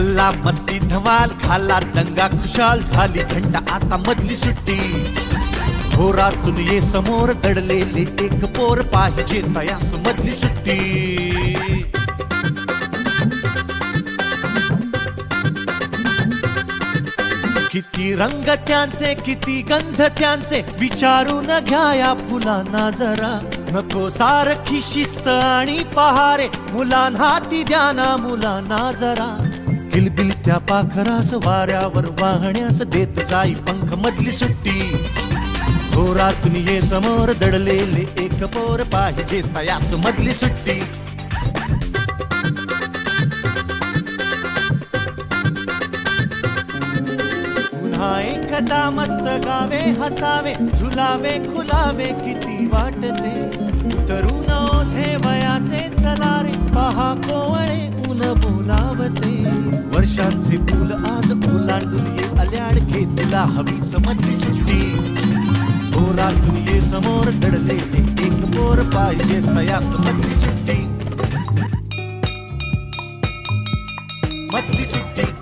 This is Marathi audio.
गल्ला मस्ती धमाल खाला दंगा खुशाल झाली घंटा. आता मधली सुट्टी. घोरातून ये समोर दडलेले एक पोर पाहिजे तयास मधली सुट्टी. किती रंग त्यांचे किती गंध त्यांचे विचारून घ्या या फुलांना जरा. नको सारखी शिस्त आणि पहारे मुलांना ती द्याना मुलांना जरा. किलबिल त्या पाखरास वाऱ्यावर वाहण्यास देत जाई पंख मधली सुट्टी. घोरातून ये समोर दडलेले एक पोर पाहिजे तयास मधली सुट्टी. पुन्हा एकदा मस्त गावे हसावे झुलावे खुलावे किती वाटते. तरुण माझे फुल आज ओलांडून ये अल्याड घेतला हवी समजली सुट्टी. ओलांडून ये समोर दडलेले एक मोर पाहिजे तया समजली सुट्टी. मधली सुट्टी.